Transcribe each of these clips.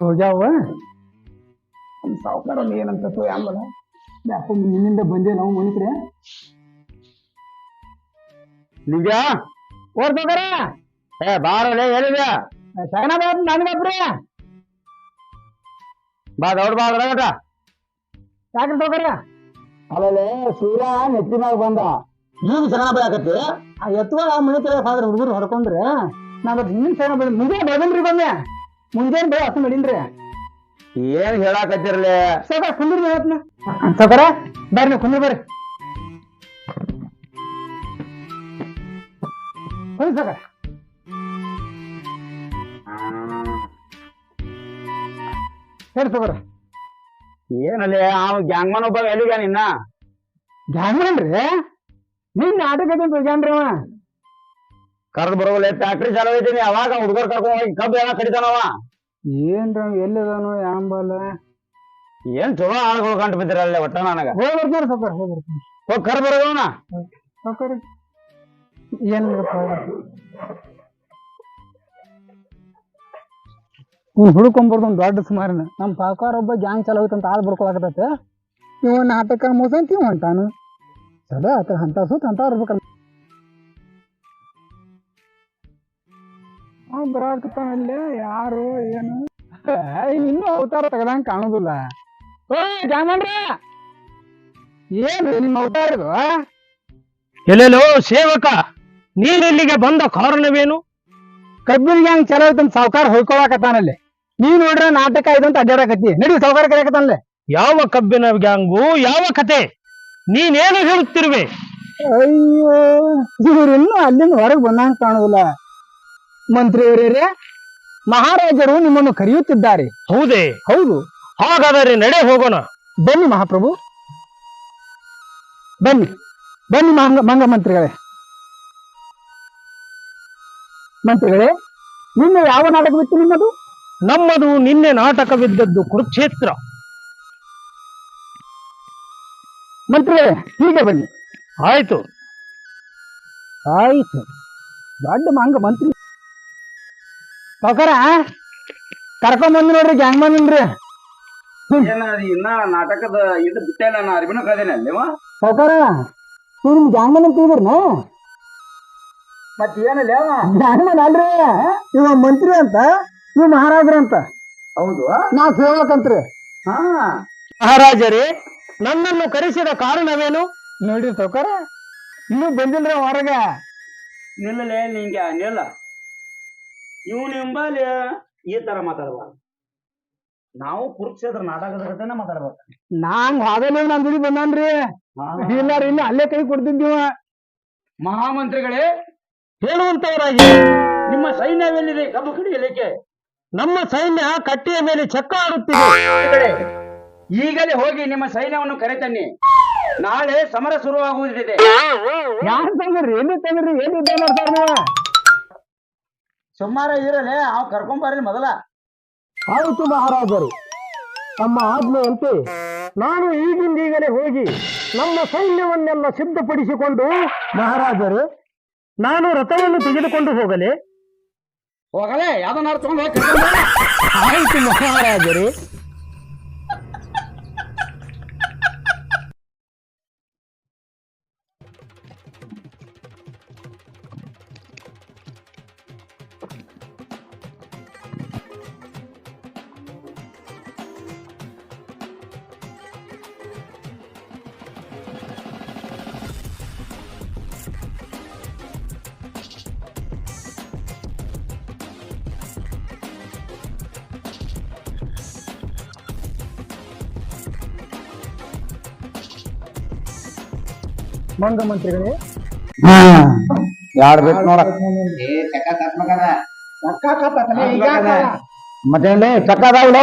ಹೋಗ್ಯಾವ ನಮ್ಮ ಸಾವುಕಾರ ಏನಂತ ಆಂಬಲ ಯಾಕೋ ನಿನ್ನಿಂದ ಬಂದೆ ನಾವು ಮನೆ ಕಡೆ ನಿಜ ಓಡ್ತೋಗಾರ ಏ ಬಾರಲೆ ಎಲ್ಲಿದೆ ಸಗನ ಬಾತ್ ನನಗೊಬ್ರಿ ಬಾ ದೌಡ್ ಬಾ ಅದ್ರಾಗಟ ಯಾಕ್ರಿ ತಗೋರ ಅಲ್ಲೇ ಸೂರ್ಯ ನೆತ್ತಿ ಮ್ಯಾಗ ಬಂದ ಏನು ಚೆನ್ನಾಗಿ ಬರಾಕತ್ತಿ ಆ ಎತ್ತುವ ಮನೆ ಕಡೆ ಹೋದ್ರ ಹುಡುಗರು ಹೊಡ್ಕೊಂಡ್ರೆ ನಾನು ಹಿಂದಿನ ಸೈನ ಬಂದ ಮುಂಜಾನೆ ಬೆಳಗನ್ರಿ ಬಂದೆ ಮುಂಜಾನೆ ಬೇಡ ಹಸು ನಡೀನ್ರಿ ಏನ್ ಹೇಳಾಕತ್ತಿರ್ಲಿ? ಸಾಕಾರ ಕುಂದ್ರಿ ಹೇಳತ್ನ ಸಾಕಾರ ಬರ್ರಿ ನೀವು ಕುಂದ್ರಿ ಬರ್ರಿ. ಸಾಕಾರ ಹೇಳಿ ಸಾಕಾರ ಏನಲ್ಲಿ ಅವ ಗ್ಯಾಂಗ್ಮನ್ ಒಬ್ಬ ಎಲ್ಲಿಗ ನಿನ್ನ ರೀ? ನಿನ್ನ ಆಟಕ್ಕೆ ಹೋಗ್ಯಾನ್ರಿ ಅವ. ಕರ್ದ್ ಬರೋಲ್ಲ ಫ್ಯಾಕ್ಟ್ರಿ ಚಾಲೂ ಐತೀನಿ ಅವಾಗ ಹುಡುಗರ್ ಕರ್ಕೊಂಡ್ ಹೋಗಿ ಕಬ್ಬು ಎಲ್ಲ ಕಡಿತಾನವ. ಏನ್ರಿ ಎಲ್ಲಿದಾನು ಯಾಂಬಲ್ಲ ಏನ್ ಚಲೋ ಆಳುಗಳು ಕಂಡು ಬಿದ್ದಿರಲ್ಲ ಒಟ್ಟ ನನಗ. ಹೋಗಿ ಬರ್ತೀನಿ ಸಾಕಾರ ಹೋಗಿ ಹೋಗಿ ಕರ್ ಬರೋದವನ ಏನು ಏನಿಲ್ಲಪ್ಪ ಇವ್ನು ಹುಡುಕೊಂಬರ್ದು ಒಂದು ದೊಡ್ಡ ಸುಮಾರಿನ. ನಮ್ಮ ಸಾವುಕಾರ ಒಬ್ಬ ಗ್ಯಾಂಗ್ ಚಾಲೋ ಅಂತ ಆಳ್ ಬಡ್ಕೊಳಕತ್ತೈತೆ. ಇವ ನಾಟಕ ಮುಗಿಸಂತ ಇವ ಹೊಂಟಾನು ಸದಾ ಆತ ಹಂತ ಸುತ್ತ ಅಂತ ಇರ್ಬೇಕಲ್ಲ. ಅವ ಬರಾಕತ್ತಾನಲ್ಲೇ ಯಾರು ಏನು? ಇನ್ನೂ ಅವತಾರ ತೆಗ್ದಂಗ ಕಾಣೋದಿಲ್ಲ. ಓ ಜಾಮಣ್ರ! ಏನು ನಿಮ್ಮ ಅವತಾರ ಇದು ಎಲ್ಲೆಲ್ಲೋ ಸೇವಕ ನೀನೆಲ್ಲಿಗೆ ಬಂದ ಕಾರಣವೇನು? ಕಬ್ಬಿನ ಗ್ಯಾಂಗ್ ಚಲೋ ಐತಂತ ಸಾವುಕಾರ ಹೊಯ್ಕೊಳಕತ್ತಾನಲ್ಲಿ ನೀ ನೋಡ್ರ ನಾಟಕ ಇದಂತ ಅಡ್ಡಾಡಕತ್ತಿ ನಡಿ ಸಾವುಕಾರ ಕರೆಯಕತ್ತಾನಲ್ಲ ಯಾವ ಕಬ್ಬಿನ ಗ್ಯಾಂಗು ಯಾವ ಕತೆ? ನೀನೇನು ಹೇಳುತ್ತಿರುವೆ? ಅಯ್ಯೋ ಇವ್ರಿನ್ನೂ ಅಲ್ಲಿಂದ ಹೊರಗೆ ಬಂದಂಗ ಕಾಣುದಿಲ್ಲ. ಮಂತ್ರಿಯವರೇ ಮಹಾರಾಜರು ನಿಮ್ಮನ್ನು ಕರೆಯುತ್ತಿದ್ದಾರೆ. ಹೌದೇ? ಹೌದು. ಹಾಗಾದರೆ ನಡೆ ಹೋಗೋಣ. ಬನ್ನಿ ಮಹಾಪ್ರಭು. ಬನ್ನಿ. ಬನ್ನಿ ಮಂಗ ಮಂಗ ಮಂತ್ರಿಗಳೇ. ಮಂತ್ರಿಗಳೇ ನಿನ್ನೆ ಯಾವ ನಾಟಕವಿತ್ತು ನಿಮ್ಮದು? ನಮ್ಮದು ನಿನ್ನೆ ನಾಟಕವಿದ್ದದ್ದು ಕುರುಕ್ಷೇತ್ರ. ಮಂತ್ರಿಗಳೇ ಹೀಗೆ ಬನ್ನಿ. ಆಯ್ತು. ಆಯ್ತು. ದೊಡ್ಡ ಮಂಗ ಮಂತ್ರಿ. ಸಾವುಕಾರ ಕರ್ಕೊಂಡ್ ಬಂದ್ ನೋಡ್ರಿ ಗ್ಯಾಂಗ್ ಬಂದ್ರಿ ಏನ ಇನ್ನ ನಾಟಕದ ಇದು ಬಿಟ್ಟೆ ನಾನು ಅರಿವಿನ ಕಳ್ದೇನೆ ಅಲ್ಲಿವ ಸಾವುಕಾರ ನೀವು ನಿಮ್ ಗ್ಯಾಂಗ್ ಮನ್ ಅಂತ ಇದ್ರನ ಮತ್ ಏನಲ್ಲ ಗ್ಯಾಂಗ್ ಮನ್ ಅಲ್ರಿ? ಇವ ಮಂತ್ರಿ ಅಂತ ಇವ ಮಹಾರಾಜ್ರ ಅಂತ. ಹೌದು? ನಾ ಸೇವಕಂತ್ರಿ ಹಾ. ಮಹಾರಾಜರೇ ನನ್ನನ್ನು ಕರೆಸಿದ ಕಾರಣವೇನು ನೋಡ್ರಿ ಸಾವುಕಾರ ಇನ್ನೂ ಬಂದಿಲ್ರ ಹೊರಗ ಹೊರಗೆ. ನಿಲ್ಲಲೇ ನಿಂಗೆ ನಿಲ್ಲ ಇವ್ ನಿಂಬಲ್ಲಿ ಈ ತರ ಮಾತಾಡಬಾರ್ದು ನಾವು ಕುರುಕ್ಷೇತ್ರ ನಾಟಕದ ಕಥೆನ ಮಾತಾಡ್ಬೇಕು. ನಾಂಗ್ ಹಾಗಲೇ ನನ್ ದುಡಿ ಬಂದಾನ್ರಿ. ಇಲ್ಲ ರೀ ಅಲ್ಲೇ ಕೈ ಕೊಡ್ತಿದ್ದೀವ ಮಹಾಮಂತ್ರಿಗಳೇ ಹೇಳುವಂತವರಾಗಿ ನಿಮ್ಮ ಸೈನ್ಯವೆಲ್ಲಿದೆ ಕಬ್ಬು ಕಡಿಯಲಿಕ್ಕೆ ನಮ್ಮ ಸೈನ್ಯ ಕಟ್ಟೆಯ ಮೇಲೆ ಚಕ್ಕ ಆಡುತ್ತಿದೆ. ಈಗಲೇ ಹೋಗಿ ನಿಮ್ಮ ಸೈನ್ಯವನ್ನು ಕರೆತನ್ನಿ. ನಾಳೆ ಸಮರ ಶುರುವಾಗುವುದಿದೆ. ಯಾರು ತಂದ್ರಿ? ಎಲ್ಲಿ ತಂದ್ರಿ? ಏನು ಮಾಡ್ತಾರ ಸುಮಾರ ಇರಲೆ ಅವ್ ಕರ್ಕೊಂಬರ್ರಿ ಮೊದಲ. ಆಯಿತು ಮಹಾರಾಜರು. ತಮ್ಮ ಆಜ್ಞೆಯಂತೆ ನಾನು ಈಗಿಂದೀಗಲೇ ಹೋಗಿ ನಮ್ಮ ಸೈನ್ಯವನ್ನೆಲ್ಲ ಸಿದ್ಧಪಡಿಸಿಕೊಂಡು ಮಹಾರಾಜರು ನಾನು ರಥವನ್ನು ತೆಗೆದುಕೊಂಡು ಹೋಗಲೇ. ಹೋಗಲೇ ಯಾವ್ದನ್ನಾರು ತಗೊಂಡ್ ಹೋಗಿ. ಕರ್ಕೊಂಡ್ ಬಾ. ಆಯಿತು ಮಹಾರಾಜರು. ಮಂಗ ಮಂತ್ರಿಗಳೇ. ಯಾರ್ ಬೇಕು ನೋಡ. ಮತ್ತೇನ್ರಿ ಚಕ್ಕ ಅದಾವಲ್ಲ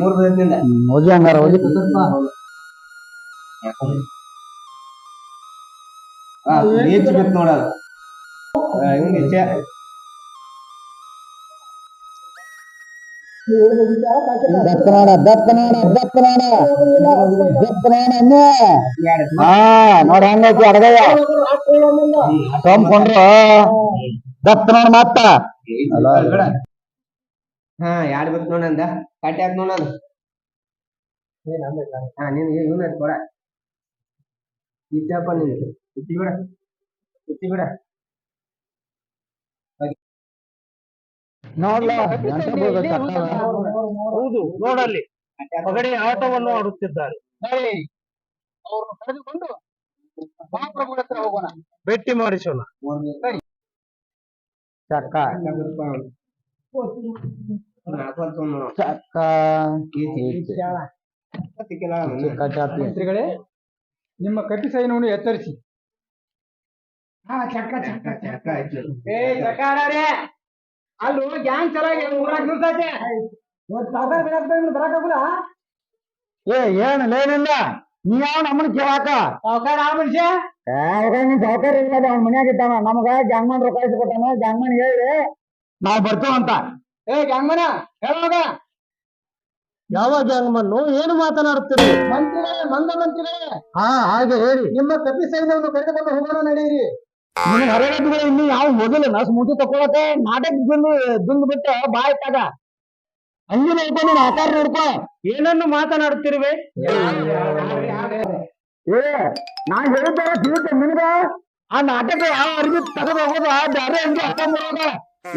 ಮೂರ್ ದಿನದಿಂದ ಹೋಗಿ ಹಂಗಾರ ಹೋಗಿ. ಹೆಚ್ಚು ಬೇಕು ನೋಡಲ್ಲ ನಿಜ ದತ್ತನಾಡ ದತ್ತನಾಡ ದತ್ತನಾಡ ದತ್ತನಾಡ ಹಾ ನೋಡ ಹಂಗೈತಿ ಅಡಗಯ್ಯ ತೊಂಬ್ಕೊಂಡ್ರು ದತ್ತನಾಡ ಮಾತ ಹಾ ಯಾಡ್ ಬೇಕು ನೋಡಂದ ಕಟ್ಟಿ ಹಾಕ್ ನೋಡೋದು ಹಾ ನೀನು ಇವನ ಕೊಡ ಇತ್ತಪ್ಪ ನೀನು ಇತ್ತಿ ಬಿಡ ಇತ್ತಿ ಬಿಡ ನೋಡ್ಲ. ಹೌದು ರೋಡಲ್ಲಿ ಪಗಡೆ ಆಟವನ್ನು ಆಡುತ್ತಿದ್ದಾರೆ. ಅವ್ರನ್ನ ಕರೆದುಕೊಂಡು ಮಹಾಪ್ರಭು ಹತ್ರ ಹೋಗೋಣ. ಭೇಟಿ ಮಾಡಿಸೋಣ. ಚಕ್ಕ. ಚಕ್ಕ. ಚಿಕ್ಕ ಮಂತ್ರಿಗಳೇ ನಿಮ್ಮ ಕಟ್ಟಿ ಸೈನ್ಯವನ್ನು ಎತ್ತರಿಸಿ. ಏ ಚಕ್ಕಾರೇ ಅಲ್ಲೂ ಗ್ಯಾಂಗ್ ಚಲಾಗಿ ಊರಾಗ ನಿಲ್ತೈತೆ ಏ ಏನ್ ಲೇನಿಲ್ಲ? ನೀ ಯಾವ ನಮ್ಮನ್ನ ಕೇಳಾಕ? ಸಾವುಕಾರ ಆ ಮನುಷ್ಯ? ಸಾವುಕಾರ ಇಲ್ಲ ಅವ್ನ ಮನ್ಯಾಗ ಇದ್ದಾನ. ನಮಗ ಜಾಂಗ್ಮನ್ ರೊಕ್ಕ ಕೊಟ್ಟಾನ ಜಾಂಗ್ಮನ್ ಹೇಳಿ. ನಾವ್ ಬರ್ತೇವಂತ ಏ ಜಾಂಗ್ಮನ ಹೇಳುವಾಗ ಯಾವ ಜಾಂಗ್ಮನ್ನು ಏನು ಮಾತನಾಡುತ್ತೀರಿ ಮಂತ್ರಿಗಳೇ ಮಂದ ಮಂತ್ರಿಗಳೇ. ಹಾ ಹಾಗೆ ಹೇಳಿ. ನಿಮ್ಮ ಕಪಿ ಸೈನ್ಯವನ್ನು ಕರೆದುಕೊಂಡು ಹೋಗೋಣ ನಡೆಯಿರಿ. ನಿನ್ನ ಇನ್ನು ಯಾವ ಹೋಗಿಲ್ಲ ನಸ್ ಮುಟ್ಟಿ ತಕೊಳಕ ನಾಟಕ ದುಂದು ದುಂದು ಬಿಟ್ಟು ಬಾ ಇಟ್ಟಾಗ ಹಂಗೆ ನೋಡ್ಕೊ ನೀನ್ ಆಕಾರ ನೋಡ್ಕೊ. ಏನನ್ನು ಮಾತನಾಡುತ್ತಿರುವೆ? ಏ ನಾ ಹೇಳಿದ್ದ ತಿಳಿತ ನಿನಗ? ಆ ನಾಟಕ ಯಾವ ಅರ್ಬಿ ತಗದು ಹೋಗೋದ ಬ್ಯಾರೆ ಹಂಗೆ ಅಕ್ಕ ಮಾಡೋದ?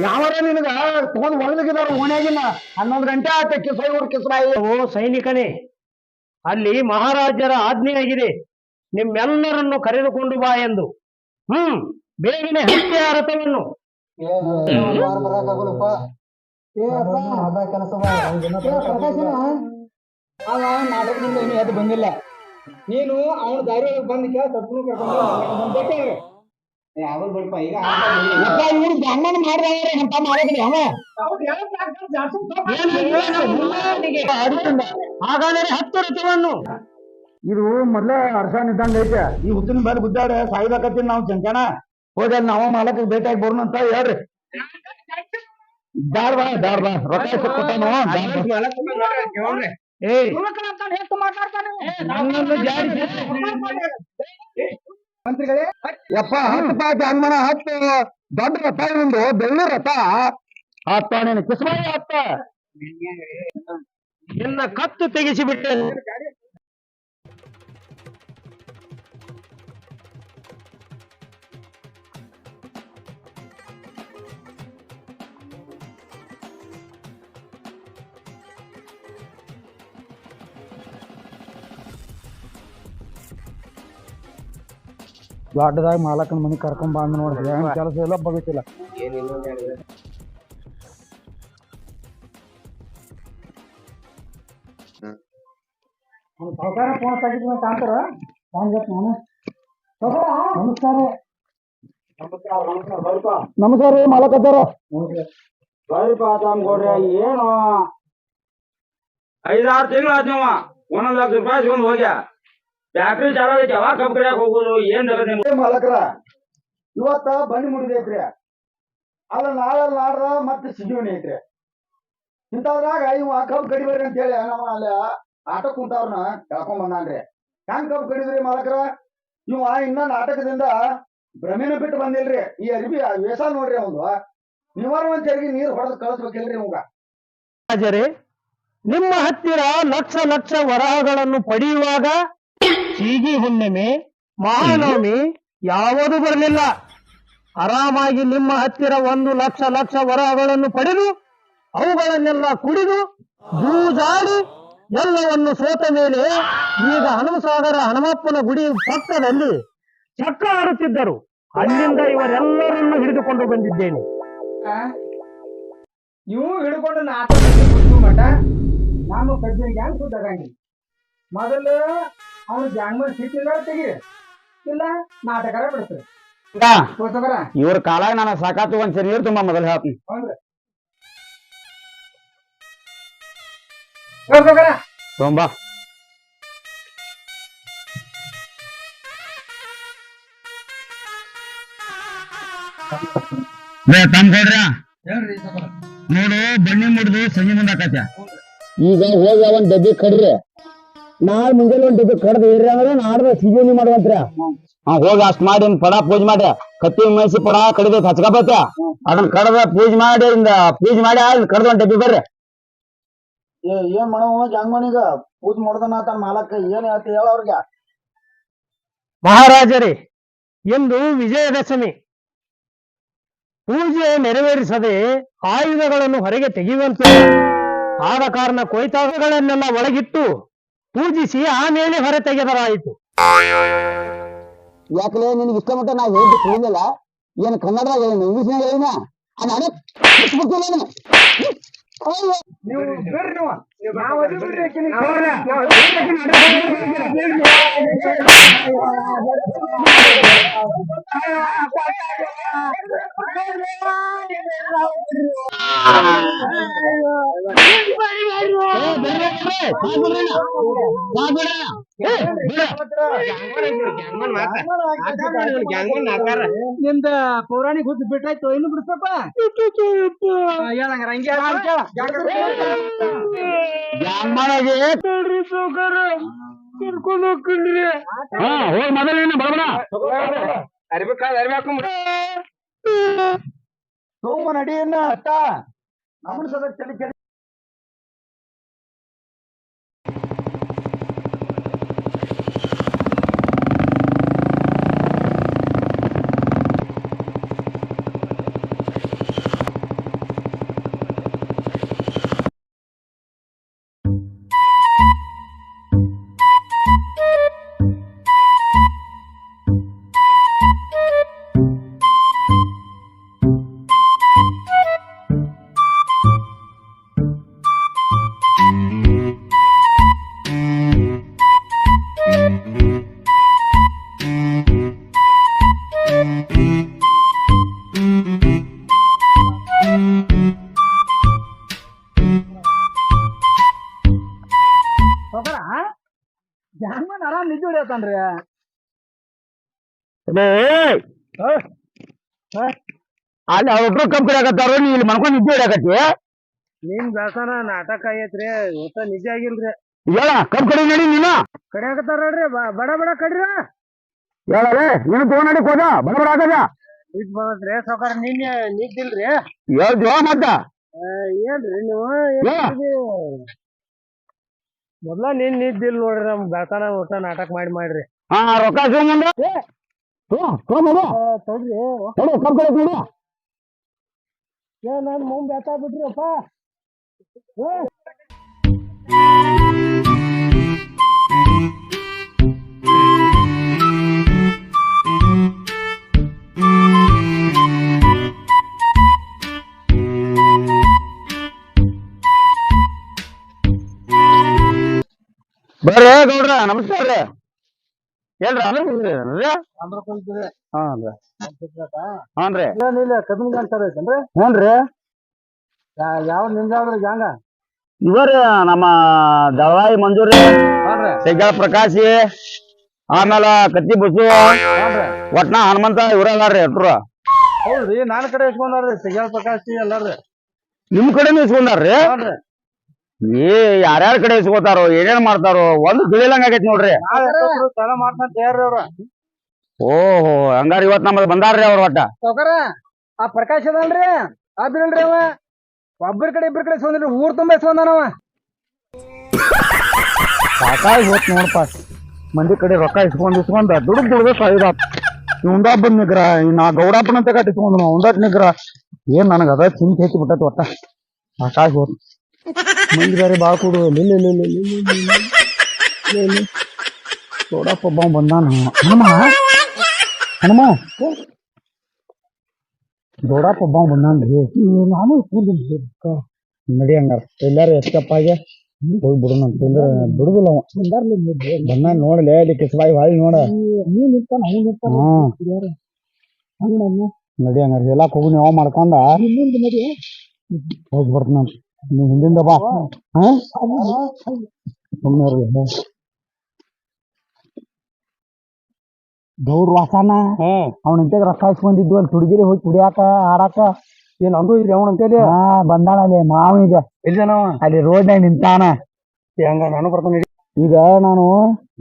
ಯಾವಾರ ನಿನಗ ತಗೊಂಡ್ ಒಳಗಿದಾರ ಓಣ್ಯಾಗಿನ? ಹನ್ನೊಂದು ಗಂಟೆ ಆತ ಕಿಸೈ ಊರ್ ಕಿಸ್ರಾಯಿ ಓ ಸೈನಿಕನೇ ಅಲ್ಲಿ ಮಹಾರಾಜರ ಆಜ್ಞೆಯಾಗಿದೆ. ನಿಮ್ಮೆಲ್ಲರನ್ನು ಕರೆದುಕೊಂಡು ಬಾ ಎಂದು. ಹ್ಮ್. ಬೇಗನೆ ರಥವನ್ನು ಅವ ನಾಟಕದಿಂದ ಏನು ಎದ್ದು ಬಂದಿಲ್ಲ. ನೀನು ಅವನ ದಾರಿ ಒಳಗೆ ಬಂದ ಕೇಳ ತಪ್ಪು ಕರ್ಕೊಂಡು ಯಾವಾಗ ಬಲ್ಪ ಈಗ ಇವ್ರು ಬ್ರಾಹ್ಮಣ ಮಾಡಿದ್ರೆ ಅಂತ ಮಾಡಿದ್ರಿ ಅವ. ಹಾಗಾದರೆ ಹತ್ತು ರಥವನ್ನು ಇದು ಮೊದ್ಲ ಅರ್ಸಾನ್ ಇದ್ದಂಗ ಐತೆ. ಈ ಹುತ್ತಿನ ಮೇಲೆ ಗುದ್ದಾಡ ಸಾಯ್ಬೇಕತ್ತೀನಿ ನಾವು ಚಂಕಣ ಹೋಗಿ ನಾವು ಮಾಲಕ ಭೇಟಿಯಾಗಿ ಬರೋಣ ಅಂತ ಹೇಳ್ರಿ. ಬ್ಯಾಡ ಬಾ ಬ್ಯಾಡ ಬಾ. ರೊಕ್ಕ ಎಷ್ಟ್ ಕೊಟ್ಟಾನು ಜಾರಿಸಿ ಮಂತ್ರಿಗಳೇ. ಯಪ್ಪ ಹತ್ತು ಪಾ ಜಾನ್ಮನ ಹತ್ತು ದೊಡ್ಡ ರಥ ಒಂದು ಬೆಳ್ಳಿ ರಥ. ಹತ್ತ ನೀನು? ಕಿಸ್ಮಾಯಿ ಹತ್ತ ನಿನ್ನ ಕತ್ತು ತೆಗಿಸಿ ಬಿಟ್ಟೆನು ದೊಡ್ಡದಾಗಿ ಮಾಲಕನ ಮನಿ ಕರ್ಕೊಂಡ್ ಬಂದ್ ನೋಡ್ರಿ ಏನ್ ಕೆಲಸ ಇಲ್ಲ ಬಗತಿಲ್ಲ ನಮಸ್ಕಾರ. ನಮಸ್ಕಾರ ರೀ ಮಾಲಕದ್ದಾರ ಏನು? ಐದಾರು ತಿಂಗಳು ಆದ್ನವ. ಒಂದೊಂದು ಲಕ್ಷ ರೂಪಾಯಿ ಹೋಗ್ಯ. ಫ್ಯಾಕ್ಟ್ರಿ ಚಾರ್ಜ್ ಐತಿ ಯಾವಾಗ ಕಬ್ಬು ಹೋಗುದು ಏನ್? ಮಾಲಕರ ಇವತ್ತ ಬಂಡಿ ಮುಡಿದೈತ್ರಿ ಅಲ್ಲ ನಾಳೆ ನಾಡ್ರ ಮತ್ತೆ ಸಿಗಿವನಿ ಐತ್ರಿ. ಇಂಥದ್ರಾಗ ಇವ ಕಬ್ಬು ಕಡಿಬೇಡ್ರಿ ಅಂತ ಹೇಳಿ ನಮ್ಮ ಅಲ್ಲ ಆಟೋ ಕುಂತವ್ರನ್ನ ಕಳ್ಕೊಂಡ್ ಬಂದಾನ್ರಿ. ಹೆಂಗ್ ಕಬ್ಬು ಕಡಿದ್ರಿ ಮಾಲಕರ? ಇವ ಇನ್ನ ನಾಟಕದಿಂದ ಭ್ರಮೆನ ಬಿಟ್ಟು ಬಂದಿಲ್ರಿ. ಈ ಅರಿಬಿ ವೇಷ ನೋಡ್ರಿ ಅವನು. ನಿವಾರ ಜರಿಗೆ ನೀರ್ ಹೊಡೆದ್ ಕಳಿಸ್ಬೇಕಿಲ್ರಿ ಇವಾಗ. ರಾಜರೇ ನಿಮ್ಮ ಹತ್ತಿರ ಲಕ್ಷ ಲಕ್ಷ ವರಹಗಳನ್ನು ಪಡೆಯುವಾಗ ಸೀಗಿ ಹುಣ್ಣಿಮೆ, ಮಹಾನವಮಿ ಯಾವುದು ಬರಲಿಲ್ಲ. ಆರಾಮಾಗಿ ನಿಮ್ಮ ಹತ್ತಿರ ಒಂದು ಲಕ್ಷ ಲಕ್ಷ ವರಗಳನ್ನು ಪಡೆದು, ಅವುಗಳನ್ನೆಲ್ಲ ಕುಡಿದು, ಜೂಜಾಡಿ ಎಲ್ಲವನ್ನು ಸೋತ ಮೇಲೆ ಈಗ ಹನುಮಸಾಗರ ಹನುಮಪ್ಪನ ಗುಡಿ ಪಕ್ಕದಲ್ಲಿ ಚಕ್ರ ಆಡುತ್ತಿದ್ದರು. ಅಲ್ಲಿಂದ ಇವರೆಲ್ಲರನ್ನು ಹಿಡಿದುಕೊಂಡು ಬಂದಿದ್ದೇನೆ. ನೀವು ಹಿಡ್ಕೊಂಡು ನಾಟಕ ಮಟ ನಾನು ಕಜ್ಜಿನ ಗ್ಯಾಂಗ್ ಸುದ್ದಾಗಂಗಿ ಮೊದಲು ಅವನು ಗ್ಯಾಂಗ್ ಮೇಲೆ ಸಿಟ್ಟಿಲ್ಲ ತೆಗೀರಿ ಇಲ್ಲ ನಾಟಕರ ಬಿಡ್ತಾರೆ. ತಗೋರ ಇವ್ರ ಕಾಲಾಗ ನಾನು ಸಾಕಾತು ಒಂದ್ ಸರಿ ನೀರು ತುಂಬಾ ಮೊದಲು ಹೇಳ್ತೀನಿ. ಹೌದ್ರಿ. ತಗೋರ ತುಂಬಾ ತಂದ್ಕೊಡ್ರ ಹೇಳ್ರಿ ನೋಡು ಬನ್ನಿ ಮುಡ್ದು ಸಂಜೆ ಮುಂದೆ ಆಕತ್ಯ ಈಗ ಹೋಗಿ ಒಂದ್ ಡಬ್ಬಿ ಕಡ್ರಿ. ನಾಳೆ ಮುಂಜಾನೆ ಒಂದು ಡಬ್ಬಿ ಕಡ್ದು ಇರ್ರಿ ಅಂದ್ರೆ ನಾಡ್ದ ಸಿಜೋನಿ ಮಾಡುವಂತ್ರಿ ಹಾ ಹೋಗಿ ಅಷ್ಟ್ ಮಾಡಿ ಒಂದ್ ಪಡ ಪೂಜೆ ಮಾಡಿ ಕತ್ತಿ ಮೈಸಿ ಪಡ ಕಡಿದ ಹಚ್ಕೋಬೇಕ ಅದನ್ನ ಕಡದ ಪೂಜೆ ಮಾಡಿ ಇಂದ ಪೂಜೆ ಮಾಡಿ ಅಲ್ಲಿ ಕಡ್ದ ಒಂದ್ ಡಬ್ಬಿ ಬರ್ರಿ. ಏ ಏನ್ ಜಂಗಮನಿಗ ಪೂಜೆ ಮಾಡ್ದನ ತನ್ನ ಮಾಲಕ್ಕ ಏನ್ ಹೇಳ್ತಿ ಹೇಳ ಅವ್ರಿಗೆ? ಮಹಾರಾಜರೇ ಎಂದು ವಿಜಯದಶಮಿ. ಪೂಜೆ ನೆರವೇರಿಸದೆ ಆಯುಧಗಳನ್ನು ಹೊರಗೆ ತೆಗೆಯುವಂತೆ ಆದ ಕಾರಣ ಕೊಯ್ತಾಗಳನ್ನೆಲ್ಲ ಒಳಗಿಟ್ಟು ಪೂಜಿಸಿ ಆಮೇಲೆ ಹೊರ ತೆಗೆದರಾಯಿತು. ಯಾಕಲೇ ನಿನಗೆ ಇಷ್ಟ ಮಟ್ಟ ನಾ ಹೇಳಿದ್ದು ತಿಳಿದಿಲ್ಲ ಏನ್ ಕನ್ನಡದಾಗ ಏನು ಇಂಗ್ಲೀಷ್ನಾಗ ಹೇಳಿನ? ಅದೇ ನೀವು ಬಿಡ್ರಿ ನೀವು ನಾವ್ ಅದು ಬಿಡ್ರಿ ಆಕಿನ. ನಿಮ್ದ ಪೌರಾಣಿಕ ಹುದ್ದು ಬಿಟ್ಟಾಯ್ತು ಇನ್ನು ಬಿಡ್ಸಪ್ಪ ಹೇಳಂಗಾರ ಹಂಗೆ ಕರ್ಕೊಂಡು ಹೋಗ್ಕೊಂಡ್ರಿ ಹಾ ಹೋಗಿ ಮೊದಲೇನು ಬಡಬಡ ಅರಿಬೇಕಾದ ಅರಿಬೇಕು ಸೋಮ ನಡಿಯನ್ನ ಅಟ್ಟ ನಮ್ಮನ್ನ ಸದ ತಲೆ ಅಲ್ಲಿ ಅವ್ರು ಕಬ್ಬು ಕಡಿಯಾಕತ್ತಾರ ನೀ ಇಲ್ಲಿ ಮನ್ಕೊಂಡ್ ನಿದ್ದೆ ಹಿಡಿಯಾಕತ್ತಿ? ನಿಮ್ ದಾಸನ ನಾಟಕ ಆಗೈತ್ರಿ ಒಟ್ಟ ನಿಜ ಆಗಿಲ್ರಿ. ಹೇಳ ಕಬ್ಬು ಕಡಿ ನಡಿ ನೀನು. ಕಡಿಯಾಕತ್ತಾರ ನೋಡ್ರಿ ಬ- ಬಡ ಬಡ ಕಡ್ರಿ ಹೇಳಲೇ ನೀನು ತಗೊಂಡಿ ಹೋದ ಬಡ ಬಡ ಆಗದ. ಇದ್ ಬಂದ್ರಿ ಸಾವ್ಕಾರ ನಿನ್ನೆ ನಿದ್ದಿಲ್ರಿ. ಹೇಳ್ತೀವ ಮತ್ತ ಏನ್ರಿ ನೀವು. ಮೊದ್ಲ ನಿನ್ ನಿದ್ದಿಲ್ ನೋಡ್ರಿ ನಮ್ ದಾಸನ ಒಟ್ಟ ನಾಟಕ ಮಾಡಿ ಮಾಡ್ರಿ. ಹಾ ರೊಕ್ಕ ತಗೊಂಡು ತೊಡ್ರಿ. ಏ ನಾನು ಮುಂದ್ ಬೆಳ್ತಾ ಬಿಟ್ರಿಪ್ಪ ಬರ್ರಿ ಗೌಡ್ರ ನಮಸ್ಕಾರ ರೀ ಏನ್ರಿ ಅದ್ರ ಹಾನ್ರಿ ಹಾನ್ರಿ ಏನಿಲ್ಲ ಕಬ್ಬಿನ ಅಂತಾರ ಐತೇನ್ರಿ? ಹ್ಞೂನ್ರಿ ಯಾವ ಗ್ಯಾಂಗ? ಇವರ ನಮ್ಮ ದಳವಾಯಿ ಮಂಜೂರಿ. ಹಾನ್ರಿ ತೆಗ್ಗಳ ಪ್ರಕಾಶಿ ಆಮೇಲೆ ಕತ್ತಿ ಬಸ್ಸು ಒಟ್ನ ಹನುಮಂತ ಇವ್ರ ಅದಾರ್ರಿ ಎಟ್ರು ಹೌದ್ರಿ ನಾನ್ ಕಡೆ ಇಸ್ಕೊಂಡಾರ್ರಿ. ಸಿಗ್ಯಾಳ ಪ್ರಕಾಶಿ ಎಲ್ಲಾರ್ರಿ. ನಿಮ್ ಕಡೆನೂ ಇಸ್ಕೊಂಡಾರ್ರಿ? ಹಾನ್ರಿ ಏ ಯಾರ್ಯಾರ ಕಡೆ ಇಸ್ಕೋತಾರೋ ಏನೇನ್ ಮಾಡ್ತಾರೋ ಒಂದು ತಿಳಿಲಂಗ ಆಗೈತಿ ನೋಡ್ರಿ. ಓಹೋ ಹಂಗಾರ ಇವತ್ ನಮ್ಮ ಬಂದಾರ್ರಿ ಅವ್ರ ಒಟ್ಟ. ಆ ಪ್ರಕಾಶ್ ಅದಲ್ರಿ ಅದ್ರಲ್ರಿ ಅವ. ಒಬ್ಬರ ಕಡೆ ಇಬ್ಬರ ಕಡೆ ಸೋಂದ್ರಿ ಊರ್ ತುಂಬಾ ಸೋಂದನವ ಸಾಕಾಗಿ ಹೋತ್ ನೋಡಪ್ಪ ಮಂದಿ ಕಡೆ ರೊಕ್ಕ ಇಸ್ಕೊಂಡ್ ಇಸ್ಕೊಂಡ ದುಡ್ಡು ದುಡ್ದು ಇವಂದ ಬಂದ್ ನಿಗ್ರ ನಾ ಗೌಡಪ್ಪನಂತ ಅಂತ ಕಟ್ ಇಸ್ಕೊಂಡ್ ನಾವು ನಿಗ್ರ. ಏನ್ ನನಗ ಅದ ಚಿಂತೆ ಹೆಚ್ಚಿ ಬಿಟ್ಟತ್ ಒಟ್ಟ. ಸಾಕಾಗಿ ಹೋತ್ ಮಂದಿ ಬೇರೆ ಬಾಳ್ ಕೊಡು ನೋಡಪ್ಪ ಒಬ್ಬ ಬಂದಾನ. ಹನುಮ? ಹನುಮ? ಗೌಡಪ್ಪ ಒಬ್ಬ ರೀ ನಾನು. ನಡಿ ಹಂಗಾರ. ಎಲ್ಲಾರು ಎಸ್ಕಪ್ಪ ಆಗಿ ಹೋಗಿ ಬಿಡೋಣ ಅಂತಂದ್ರೆ ಬಿಡುದಿಲ್ಲ ಅವ. ಬಂದ ನೋಡಲೇ ಅಲ್ಲಿ ಕಿಸಬಾಯಿ ಹೊಳಿ ನೋಡ. ನಡಿ ಹಂಗಾರ. ಎಲ್ಲಾಕ್ ಹೋಗಿ ನೀವು ಮಾಡ್ಕೊಂಡ. ಹೋಗಿ ಬರ್ತಾನ ನೀವ್ ಹಿಂದಿಂದ ಬಾ. ಹಾ. ಗೌರ್ ವಾಸನ? ಅವ್ನ ಇಂತಾಗ ರೊಕ್ಕ ಇಸ್ಕೊಂಡಿದ್ವು ಅಲ್ಲಿ ತುಡುಗಿರಿ ಹೋಗಿ ಕುಡಿಯಾಕ ಆಡಾಕ ಏನ್ ಅಂದು ಇದ್ರಿ ಅವ್ನ ಅಂತೇಳಿ? ಹಾ ಬಂದಾನ ಅಲ್ಲಿ ಮಾವಿಗ ಎಲ್ಲಿ ಅಲ್ಲಿ ರೋಡ್ನಾಗ ನಿಂತಾನ. ಹಂಗ ನಾನು ಬರ್ತಾನೆ ಈಗ ನಾನು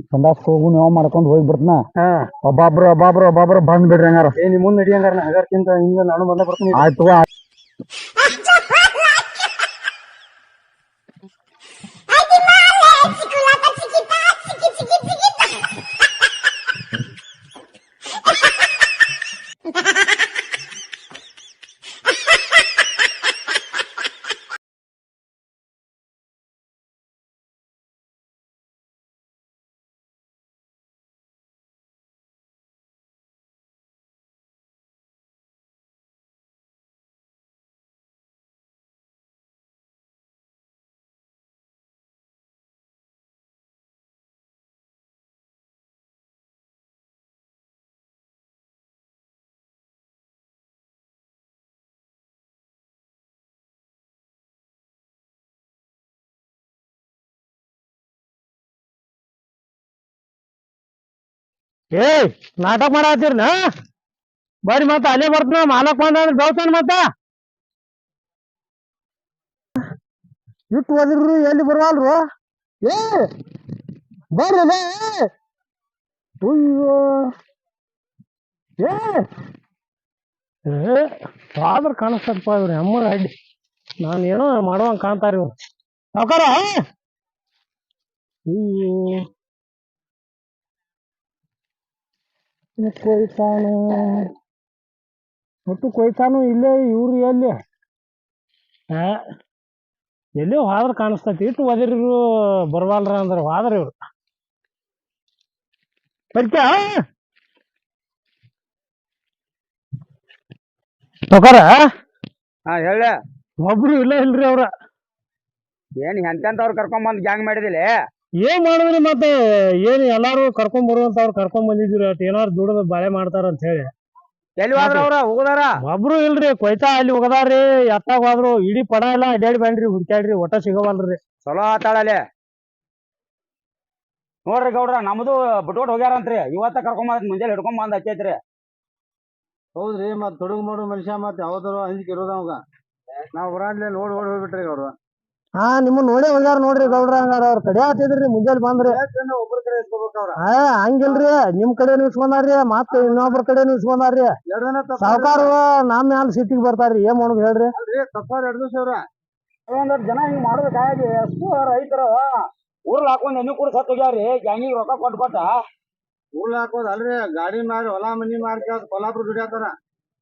ಸಂದಾಸ್ ಹೋಗು ಯಾವ ಮಾಡ್ಕೊಂಡ್ ಹೋಗಿ ಬಿಡ್ತನ. ಹಾ. ಒಬ್ಬೊಬ್ರು ಒಬ್ಬೊಬ್ರು ಒಬ್ಬೊಬ್ರು ಬಂದ್ ಬಿಡ್ರಿ ಹಂಗಾರ. ಏ ನಿಮ್ ಮುಂದ್ ನಡಿಯಂಗಾರ ಹಂಗಾರ್ಕಿಂತ ಹಿಂಗ ನಾನು ಬಂದ ಬರ್ತೀನಿ. ಆಯ್ತು. ಏ ನಾಟಕ ಮಾಡತ್ತೀರ್ನ ಬರ್ರಿ ಮತ್ತ ಅಲ್ಲೇ ಬರ್ತನ ಮಾಲಕ್ ಬಂದ ಅಂದ್ರೆ ಮತ್ತೆ ಮತ್ತ? ಇಟ್ಟು ಓದಿದ್ರು ಎಲ್ಲಿ ಬರವಲ್ರು? ಏ ಬರ್ರಿ ಲೇ, ಅಯ್ಯೋ. ಏ. ಏ ಫಾದರ್ ಕಾಣಿಸ್ತಪ್ಪ ಇವ್ರು ಅಮ್ಮರ ಅಡ್ಡಿ. ನಾನು ಏನೋ ಮಾಡುವಂಗ ಕಾಣ್ತಾರ ಇವ್ರು. ಸಾವ್ಕಾರ ಅಯ್ಯೋ. ಕೊಯ್ತಾನು ಒಟ್ಟು ಕೊಯ್ತಾನು ಇಲ್ಲೇ ಇವ್ರು ಎಲ್ಲಿ ಆ, ಎಲ್ಲಿ ಹೋದ್ರ ಕಾಣಿಸ್ತೈತಿ? ಇಟ್ಟು ಒದಿರಿರು ಬರ್ವಾಲ್ರ ಅಂದ್ರ ಹೋದ್ರ ಇವ್ರು. ಬರ್ಕ್ಯಾ ಸೌಕಾರ ಹಾ ಹೇಳ. ಒಬ್ರು ಇಲ್ಲ ಇಲ್ರಿ ಅವ್ರ. ಏನ್ ಎಂತೆಂತವ್ರು ಕರ್ಕೊಂಡ್ ಬಂದ್ ಗ್ಯಾಂಗ್ ಮಾಡಿದಿಲ್ಲ ಏನ್ ಮಾಡಿದ್ರಿ ಮತ್ತೆ? ಏನ್ ಎಲ್ಲಾರು ಕರ್ಕೊಂಡ್ ಬರುವಂತವ್ರು ಕರ್ಕೊಂಡ್ ಬಂದಿದ್ರಿ ಅಟ್? ಏನಾರು ದುಡ್ದ ಬಾಳೆ ಮಾಡ್ತಾರ ಅಂತ ಹೇಳಿ. ಎಲ್ಲಿ ಹೋದ್ರ ಅವ್ರ? ಹೋಗದಾರ? ಒಬ್ರು ಇಲ್ರಿ ಕೊಯ್ತಾ ಅಲ್ಲಿ ಹೋಗದಾರ್ರಿ ಎತ್ತಾಗ ಹೋದ್ರು. ಇಡೀ ಪಡ ಎಲ್ಲ ಅಡ್ಯಾಡಿ ಬಂದ್ರಿ ಹುಡ್ಕ್ಯಾಡ್ರಿ ಒಟ್ಟ ಸಿಗವಲ್ರಿ. ಚಲೋ ಆತಾಳಲೆ ನೋಡ್ರಿ ಗೌಡ್ರ ನಮ್ದು ಬಿಟ್ಕೊಟ್ ಹೋಗ್ಯಾರಂತ್ರಿ. ಇವತ್ತ ಕರ್ಕೊಂಡ್ ಬಂದ್ ಮುಂಜಾನೆ ಹಿಡ್ಕೊಂಡ್ ಬಂದ್ ಹಚ್ಚೈತ್ರಿ. ಹೌದ್ರಿ ಮತ್ ತೊಡಗು ಮಾಡೋ ಮನುಷ್ಯ ಮತ್ ಯಾವ್ದಾರು ಅಂಜಿಕೆ ಇರೋದ ಅವಾಗ. ನಾವ್ ಬರಾದ್ಲೆ ನೋಡ್ ಓಡ್ ಹೋಗ್ಬಿಟ್ರಿ ಅವ್ರು ಹಾ ನಿಮ್ಮ ನೋಡಿ ಹೋಗ್ಯಾರ ನೋಡ್ರಿ ಗೌಡ್ರ ಹಂಗಾರ ಅವ್ರ ಕಡೆ ಆತಿದ್ರಿ, ಮುಂಜಾನೆ ಬಂದ್ರಿ. ಆ ಹಂಗಿಲ್ರಿ, ನಿಮ್ ಕಡೆ ಇಸ್ಕೊಂಡಾರ್ರಿ ಮತ್ತೆ ಇನ್ನೊಬ್ರ ಕಡೆ ಇಸ್ಕೊಂಡಾರ್ರಿ ಸಾವುಕಾರ ನಮ್ ಮ್ಯಾಲ ಸಿಟ್ಟಿಗೆ ಬರ್ತಾರ್ರಿ, ಏನ್ ಮಾಡೋದು ಹೇಳ್ರಿ? ಜನ ಹಿಂಗ್ ಮಾಡ್ಬೇಕಾಗಿ ಎಷ್ಟು ರೈತರು ಊರ್ಲ್ ಹಾಕೊಂಡ್ ಎಣ್ಣೆ ಕೂಡ ಸತ್ ಹೋಗ್ಯಾರಿ ಗ್ಯಾಂಗಿಗೆ ರೊಕ್ಕ ಕೊಟ್ಟು ಕೊಟ್ಟ ಉಳ್ಳ ಹಾಕೋದ್ ಅಲ್ರಿ, ಗಾಡಿ ಮಾರಿ ಹೊಲ ಮನಿ ಮಾರಿ ಕೊಲ್ಲಾಪುರ ದುಡಿಯಾತಾರ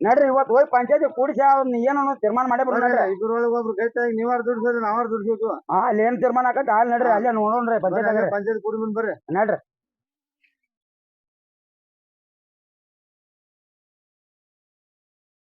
ನಡ್ರಿ ಇವತ್ತು ಹೋಗಿ ಪಂಚಾಯತಿ ಕೂಡಿಸಿ ಅವ್ನ ಏನು ತೀರ್ಮಾನ ಮಾಡಬೇಕು ಬಿಡ್ರಿ ನಡ್ರಿ ಇದ್ರೊಳಗ ಒಬ್ರು ಗೈತಾಗಿ ನೀವಾರ ದುಡ್ಸೋದು ನಾವಾರ ದುಡ್ಸೋದು ಅಲ್ಲಿ ಏನ್ ತೀರ್ಮಾನ ಆಕತ್ತೆ ಅಲ್ಲಿ ನಡ್ರಿ ಅಲ್ಲೇ ನೋಡೋಣ್ರಿ ಪಂಚಾಯತ್ ಪಂಚಾಯತ್ ಕೂಡಿ ಬರ್ರಿ. ನಡ್ರಿ.